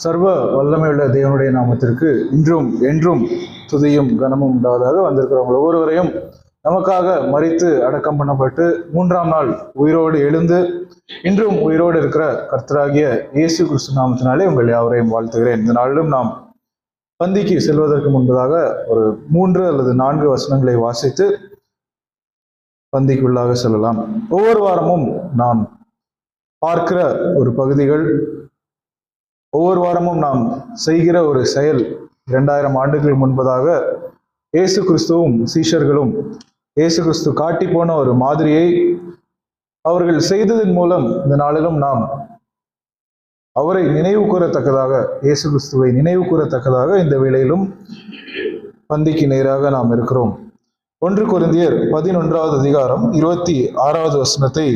சர்வ வல்லமையுள்ள தேவனுடைய நாமத்திற்கு இன்றும் என்றும் துதியும் கனமும் உண்டாவதாக வந்திருக்கிறவங்க ஒவ்வொருவரையும் நமக்காக மறித்து அடக்கம் பண்ணப்பட்டு மூன்றாம் நாள் உயிரோடு எழுந்து இன்றும் உயிரோடு இருக்கிற கர்த்தராகிய இயேசு கிறிஸ்து நாமத்தினாலே உங்கள் யாவரையும் வாழ்த்துகிறேன். இந்த நாளிலும் நாம் பந்திக்கு செல்வதற்கு முன்பதாக ஒரு மூன்று அல்லது நான்கு வசனங்களை வாசித்து பந்திக்குள்ளாக செல்லலாம். ஒவ்வொரு வாரமும் நாம் பார்க்கிற ஒரு பகுதிகள் ஒவ்வொரு வாரமும் நாம் செய்கிற ஒரு செயல் இரண்டாயிரம் ஆண்டுகள் முன்பதாக இயேசு கிறிஸ்துவும் சீஷர்களும் இயேசு கிறிஸ்து காட்டி போன ஒரு மாதிரியை அவர்கள் செய்ததன் மூலம் இந்த நாளிலும் நாம் அவரை நினைவு கூறத்தக்கதாக இயேசு கிறிஸ்துவை நினைவு கூறத்தக்கதாக இந்த வேளையிலும் பந்திக்கு நேராக நாம் இருக்கிறோம். ஒன்று குருந்தியர் பதினொன்றாவது அதிகாரம் இருபத்தி ஆறாவது வசனத்தை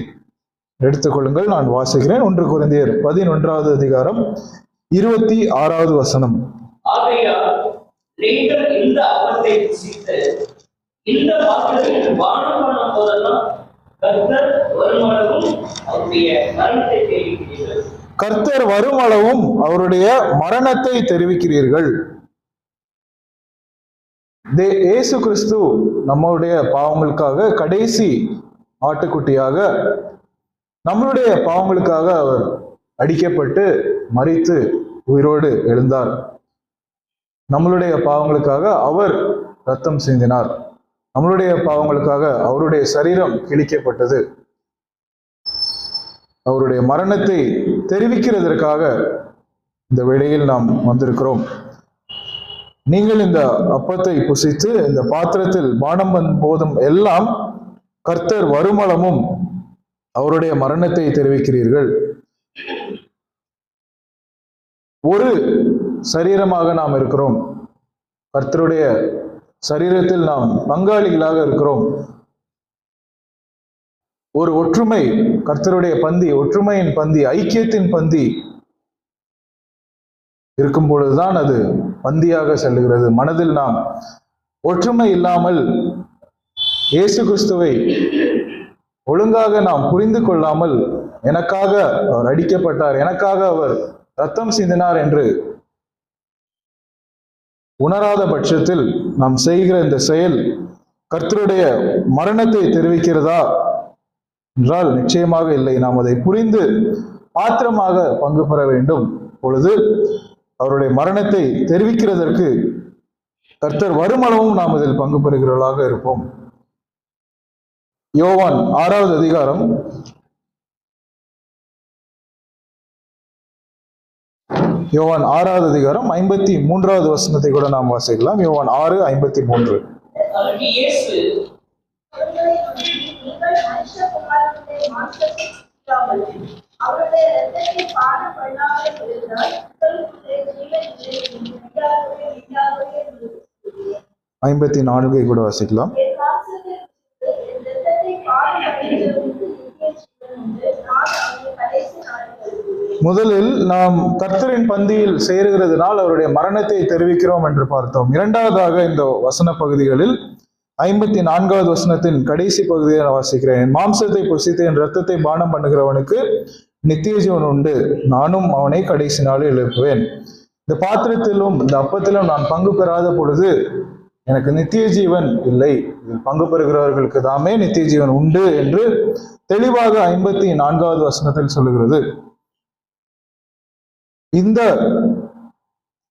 எடுத்துக்கொள்ளுங்கள். நான் வாசிக்கிறேன். ஒன்று கொரிந்தியர் பதினொன்றாவது அதிகாரம் இருபத்தி ஆறாவது வசனம். கர்த்தர் வருமானமும் அவருடைய மரணத்தை தெரிவிக்கிறீர்கள். கர்த்தர் வரும் அளவும் அவருடைய மரணத்தை தெரிவிக்கிறீர்கள். தே- இயேசு கிறிஸ்து நம்முடைய பாவங்களுக்காக கடைசி ஆட்டுக்குட்டியாக நம்மளுடைய பாவங்களுக்காக அவர் அடிக்கப்பட்டு மறித்து உயிரோடு எழுந்தார். நம்மளுடைய பாவங்களுக்காக அவர் ரத்தம் சிந்தினார். நம்மளுடைய பாவங்களுக்காக அவருடைய சரீரம் கிழிக்கப்பட்டது. அவருடைய மரணத்தை தெரிவிக்கிறதற்காக இந்த வேளையில் நாம் வந்திருக்கிறோம். நீங்கள் இந்த அப்பத்தை புசித்து இந்த பாத்திரத்தில் பானம் போதும் எல்லாம் கர்த்தர் வருமளமும் அவருடைய மரணத்தை தெரிவிக்கிறீர்கள். ஒரு சரீரமாக நாம் இருக்கிறோம். கர்த்தருடைய சரீரத்தில் நாம் பங்காளிகளாக இருக்கிறோம். ஒரு ஒற்றுமை கர்த்தருடைய பந்தி ஒற்றுமையின் பந்தி ஐக்கியத்தின் பந்தி இருக்கும் பொழுதுதான் அது பந்தியாக செல்லுகிறது. மனதில் நாம் ஒற்றுமை இல்லாமல் இயேசு கிறிஸ்துவை ஒழுங்காக நாம் புரிந்து கொள்ளாமல் எனக்காக அவர் அடிக்கப்பட்டார் எனக்காக அவர் ரத்தம் சிந்தினார் என்று உணராத பட்சத்தில் நாம் செய்கிற இந்த செயல் கர்த்தருடைய மரணத்தை தெரிவிக்கிறதா என்றால் நிச்சயமாக இல்லை. நாம் அதை புரிந்து பாத்திரமாக பங்கு பெற வேண்டும். பொழுது அவருடைய மரணத்தை தெரிவிக்கிறதற்கு கர்த்தர் வருமளவும் நாம் இதில் பங்கு பெறுகிறவர்களாக இருப்போம். யோவான் ஆறாவது அதிகாரம். யோவான் ஆறாவது அதிகாரம் ஐம்பத்தி மூன்றாவது வசனத்தை கூட நாம் வாசிக்கலாம். யோவான் ஆறு ஐம்பத்தி மூன்று. அதற்கு இயேசு அவர்களை நோக்கி, முதலில் நாம் கர்த்தரின் பந்தியில் சேருகிறதுனால் அவருடைய மரணத்தை தெரிவிக்கிறோம் என்று பார்த்தோம். இரண்டாவதாக இந்த வசன பகுதிகளில் ஐம்பத்தி நான்காவது வசனத்தின் கடைசி பகுதியை நான் வாசிக்கிறேன். மாம்சத்தை புசித்து என் ரத்தத்தை பானம் பண்ணுகிறவனுக்கு நித்திய ஜீவன் உண்டு. நானும் அவனை கடைசி நாளில் எழுப்புவேன். இந்த பாத்திரத்திலும் இந்த அப்பத்திலும் நான் பங்கு பெறாத பொழுது எனக்கு நித்திய ஜீவன் இல்லை. இதில் பங்கு பெறுகிறவர்களுக்கு தாமே நித்திய ஜீவன் உண்டு என்று தெளிவாக ஐம்பத்தி நான்காவது வசனத்தில் சொல்லுகிறது. இந்த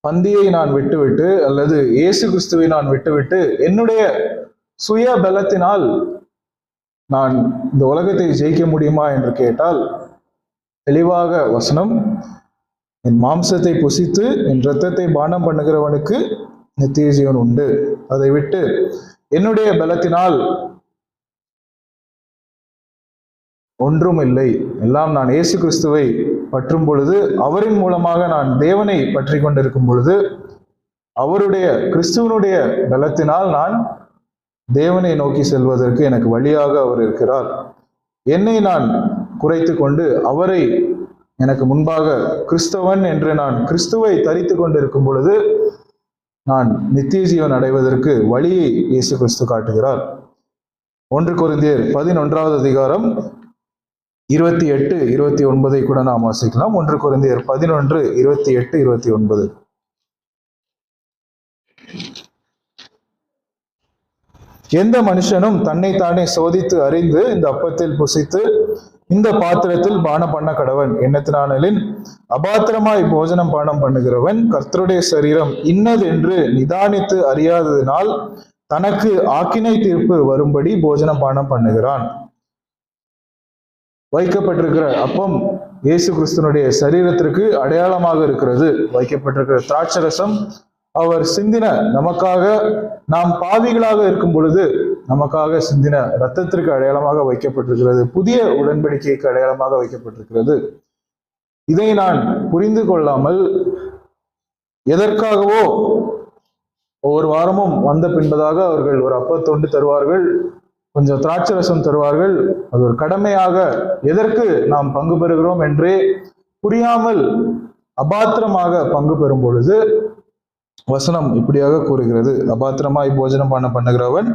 பந்தியை நான் விட்டுவிட்டு அல்லது இயேசு கிறிஸ்துவை நான் விட்டுவிட்டு என்னுடைய சுய பலத்தினால் நான் இந்த உலகத்தை ஜெயிக்க முடியுமா என்று கேட்டால் தெளிவாக வசனம் என் மாம்சத்தை புசித்து என் இரத்தத்தை பானம் பண்ணுகிறவனுக்கு நித்திய ஜீவன் உண்டு. அதை விட்டு என்னுடைய பலத்தினால் ஒன்றும் இல்லை. எல்லாம் நான் இயேசு கிறிஸ்துவை பற்றும் பொழுது அவரின் மூலமாக நான் தேவனை பற்றி கொண்டிருக்கும் பொழுது அவருடைய கிறிஸ்துவனுடைய பலத்தினால் நான் தேவனை நோக்கி செல்வதற்கு எனக்கு வழியாக அவர் இருக்கிறார். என்னை நான் குறைத்து கொண்டு அவரை எனக்கு முன்பாக கிறிஸ்தவன் என்று நான் கிறிஸ்துவை தரித்து கொண்டிருக்கும் பொழுது நான் நித்திய ஜீவன் அடைவதற்கு வழியை இயேசு கிறிஸ்து காட்டுகிறார். ஒன்று குருந்தியர் பதினொன்றாவது அதிகாரம் இருபத்தி எட்டு இருபத்தி ஒன்பதை கூட நாம் வாசிக்கலாம். ஒன்று குறைந்தர் பதினொன்று இருபத்தி எட்டு இருபத்தி ஒன்பது. எந்த மனுஷனும் தன்னைத்தானே சோதித்து அறிந்து இந்த அப்பத்தில் புசித்து இந்த பாத்திரத்தில் பானம் பண்ண கடவன். எண்ணத்தினானலின் அபாத்திரமாய் போஜனம் பானம் பண்ணுகிறவன் கர்த்தருடைய சரீரம் இன்னது என்று நிதானித்து அறியாததினால் தனக்கு ஆக்கினை தீர்ப்பு வரும்படி போஜனம் பானம் பண்ணுகிறான். வைக்கப்பட்டிருக்கிற அப்பம் இயேசு கிறிஸ்துனுடைய சரீரத்திற்கு அடையாளமாக இருக்கிறது. வைக்கப்பட்டிருக்கிற திராட்சரசம் அவர் சிந்தின நமக்காக நாம் பாவிகளாக இருக்கும் பொழுது நமக்காக சிந்தின இரத்தத்திற்கு அடையாளமாக வைக்கப்பட்டிருக்கிறது. புதிய உடன்படிக்கைக்கு அடையாளமாக வைக்கப்பட்டிருக்கிறது. இதை நான் புரிந்து கொள்ளாமல் எதற்காகவோ ஒவ்வொரு வாரமும் வந்த பின்பதாக அவர்கள் ஒரு அப்பத்தொண்டு தருவார்கள். கொஞ்சம் திராட்சரசம் தருவார்கள். அது ஒரு கடமையாக எதற்கு நாம் பங்கு பெறுகிறோம் என்றே புரியாமல் அபாத்திரமாக பங்கு பெறும் பொழுது வசனம் இப்படியாக கூறுகிறது. அபாத்திரமாய் போஜனம் பண்ண பண்ணுகிறவன்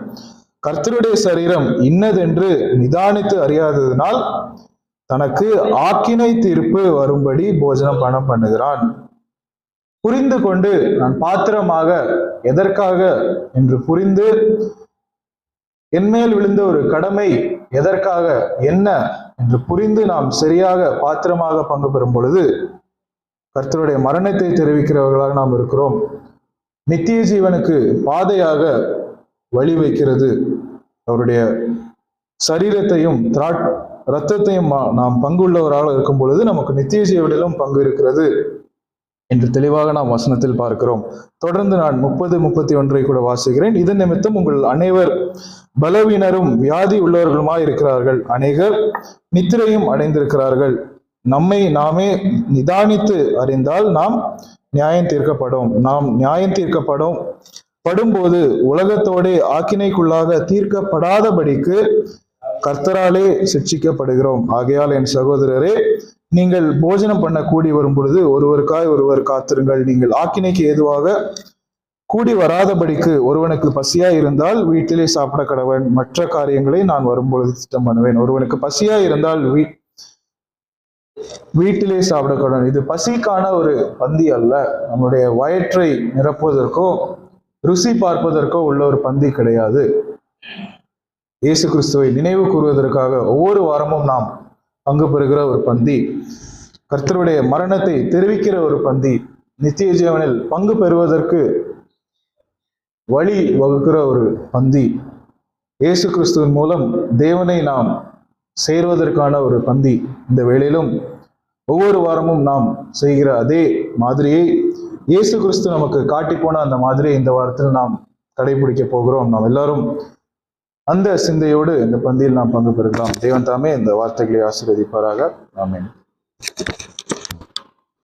கர்த்தருடைய சரீரம் இன்னதென்று நிதானித்து அறியாததினால் தனக்கு ஆக்கினை தீர்ப்பு வரும்படி போஜனம் பணம் பண்ணுகிறான். புரிந்து கொண்டு நான் பாத்திரமாக எதற்காக என்று புரிந்து என்மேல் விழுந்த ஒரு கடமை எதற்காக என்ன என்று புரிந்து நாம் சரியாக பாத்திரமாக பங்கு பெறும் பொழுது கர்த்தருடைய மரணத்தை தெரிவிக்கிறவர்களாக நாம் இருக்கிறோம். நித்திய ஜீவனுக்கு பாதையாக வழி வைக்கிறது. அவருடைய சரீரத்தையும் திராட் இரத்தத்தையும் மா- நாம் பங்குள்ளவராக இருக்கும் பொழுது நமக்கு நித்திய ஜீவனிலும் பங்கு இருக்கிறது. என்று தெளிவாக நாம் வசனத்தில் பார்க்கிறோம். தொடர்ந்து நான் முப்பது முப்பத்தி ஒன்றை கூட வாசிக்கிறேன். இதன் நிமித்தம் உங்கள் அனைவர் பலவீனரும் வியாதி உள்ளவர்களுமாய் இருக்கிறார்கள் அநேகர் நித்திரையும் அடைந்திருக்கிறார்கள். நம்மை நாமே நிதானித்து அறிந்தால் நாம் நியாயம் தீர்க்கப்படும். நாம் நியாயம் தீர்க்கப்படும். படும்போது உலகத்தோடே ஆக்கினைக்குள்ளாக தீர்க்கப்படாதபடிக்கு கர்த்தராலே சிக்ஷிக்கப்படுகிறோம் ஆகையால் என் சகோதரரே நீங்கள் போஜனம் பண்ண கூடி வரும் பொழுது ஒருவருக்காய் ஒருவர் காத்திருங்கள். நீங்கள் ஆக்கினைக்கு ஏதுவாக கூடி வராதபடிக்கு ஒருவனுக்கு பசியா இருந்தால் வீட்டிலே சாப்பிட கடவன் மற்ற காரியங்களை நான் வரும்பொழுது திட்டம் பண்ணுவேன். ஒருவனுக்கு பசியா இருந்தால் வீ வீட்டிலே சாப்பிட கடவன் இது பசிக்கான ஒரு பந்தி அல்ல. நம்முடைய வயிற்றை நிரப்புவதற்கோ ருசி பார்ப்பதற்கோ உள்ள ஒரு பந்தி கிடையாது. இயேசு கிறிஸ்துவை நினைவு கூறுவதற்காக ஒவ்வொரு வாரமும் நாம் பங்கு பெறுகிற ஒரு பந்தி. கர்த்தருடைய மரணத்தை தெரிவிக்கிற ஒரு பந்தி. நித்திய ஜீவனில் பங்கு பெறுவதற்கு வழி வகுக்கிற ஒரு பந்தி. இயேசு கிறிஸ்துவின் மூலம் தேவனை நாம் சேர்வதற்கான ஒரு பந்தி. இந்த வேளையிலும் ஒவ்வொரு வாரமும் நாம் செய்கிற அதே மாதிரியை இயேசு கிறிஸ்து நமக்கு காட்டி போன அந்த மாதிரியை இந்த வாரத்தில் நாம் கடைபிடிக்க போகிறோம். நாம் எல்லாரும் அந்த சிந்தையோடு இந்த பந்தியில் நாம் பங்கு பெறுகிறோம். தேவன் தாமே இந்த வார்த்தைகளை ஆசீர்வதிப்பாராக. ஆமேன்.